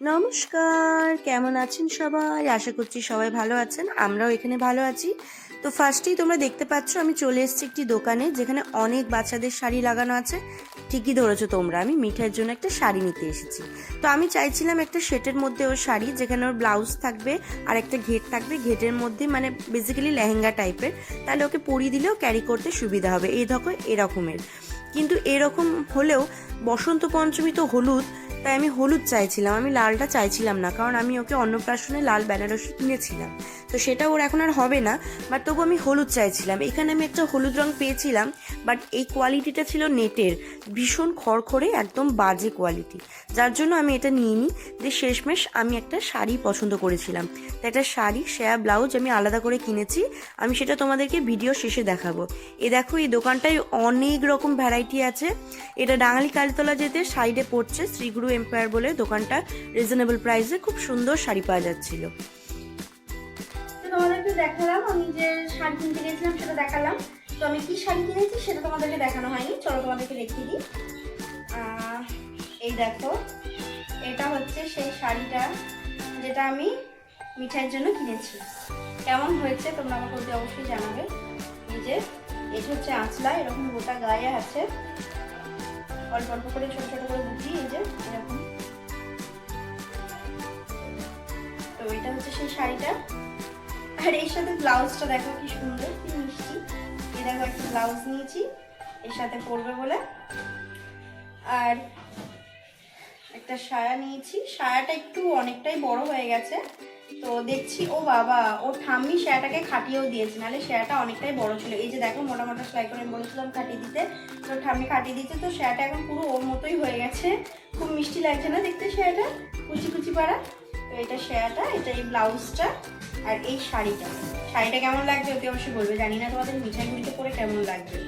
নমস্কার, কেমন আছেন সবাই? আশা করছি সবাই ভালো আছেন, আমরাও এখানে ভালো আছি। তো ফার্স্টেই তোমরা দেখতে পাচ্ছ, আমি চলে এসেছি একটি দোকানে যেখানে অনেক বাচ্চাদের শাড়ি লাগানো আছে। ঠিকই ধরেছো তোমরা, আমি মিঠাইয়ের জন্য একটা শাড়ি নিতে এসেছি। তো আমি চাইছিলাম একটা সেটের মধ্যে ওর শাড়ি, যেখানে ওর ব্লাউজ থাকবে আর একটা ঘেট থাকবে। ঘেটের মধ্যে মানে বেসিক্যালি লেহেঙ্গা টাইপের তাহলে ওকে পরিয়ে দিলেও ক্যারি করতে সুবিধা হবে। এই দেখো এরকমের। কিন্তু এরকম হলেও বসন্ত পঞ্চমী তো হলুদ তাই আমি হলুদ চাইছিলাম, আমি লালটা চাইছিলাম না, কারণ আমি ওকে অন্নপ্রাশনে লাল বেনারসি কিনেছিলাম তো সেটা ওর এখন আর হবে না বাট তবু আমি হলুদ চাইছিলাম। এখানে আমি একটা হলুদ রং পেয়েছিলাম বাট এই কোয়ালিটিটা ছিল নেটের, ভীষণ খড়খড়ে, একদম বাজে কোয়ালিটি যার জন্য আমি এটা নিয়ে নিই যে শেষমেশ আমি একটা শাড়ি পছন্দ করেছিলাম। তো একটা শাড়ি শেয়া ব্লাউজ আমি আলাদা করে কিনেছি, আমি সেটা তোমাদেরকে ভিডিও শেষে দেখাবো। এ দেখো, এই দোকানটায় অনেক রকম ভ্যারাইটি আছে। এটা ডাঙালি কালীতলা যেতে সাইডে পড়ছে, শ্রীগুরু এম্পায়ার বলে দোকানটা রিজনেবল প্রাইসে খুব সুন্দর শাড়ি পাওয়া যাচ্ছিল। তোমাদেরকে দেখালাম, আমি যে শাড়ি কিনতে সেটা দেখালাম। তো আমি কি শাড়ি কিনেছি সেটা তোমাদেরকে দেখানো হয়নি, চলো তোমাদেরকে দেখিয়ে দিই। এই দেখো, এটা হচ্ছে সেই শাড়িটা যেটা আমি মিঠাইয়ের জন্য কিনেছি। কেমন হয়েছে তোমরা আমাকে অতি অবশ্যই জানাবে। এই যে, এটা হচ্ছে আঁচলা, এরকম গোটা গায়ে আছে। অল্প অল্প করে, ছোট ছোট করে বুঝি এই যে সেই শাড়িটা। আর এর সাথে ব্লাউজটা দেখো কি সুন্দর, কি মিষ্টি। এই দেখো একটা ব্লাউজ নিয়েছি, এর সাথে পরবে বলে। আর একটা সায়া নিয়েছি। সায়াটা একটু অনেকটাই বড় হয়ে গেছে। তো দেখছি, ও বাবা ও ঠাম্মি সায়াটাকে খাটিয়েও দিয়েছে, নাহলে সায়াটা অনেকটাই বড় ছিল। এই যে দেখো, মোটা মোটা সেলাই করে বলেছিলাম খাটিয়ে দিতে। তো ঠাম্মি খাটিয়ে দিয়েছে, তো সায়াটা এখন পুরো ওর মতোই হয়ে গেছে। খুব মিষ্টি লাগছে না দেখতে সায়াটা? কুচি কুচি পাড়া? তো এটা শেয়াটা এটা এই ব্লাউজটা আর এই শাড়িটা। শাড়িটা কেমন লাগছে অতি অবশ্যই বলবে। জানি না তোমাদের মিঠাই মুড়িতে পরে কেমন লাগবে।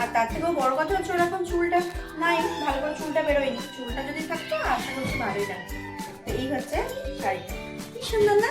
আর তার থেকেও বড় কথা হচ্ছে ওর এখন চুলটা নাই, ভালো করে চুলটা বেরোয়নি। চুলটা যদি থাকতো, আশা করছি ভালোই লাগবে তো এই হচ্ছে শাড়িটা। কি সুন্দর না?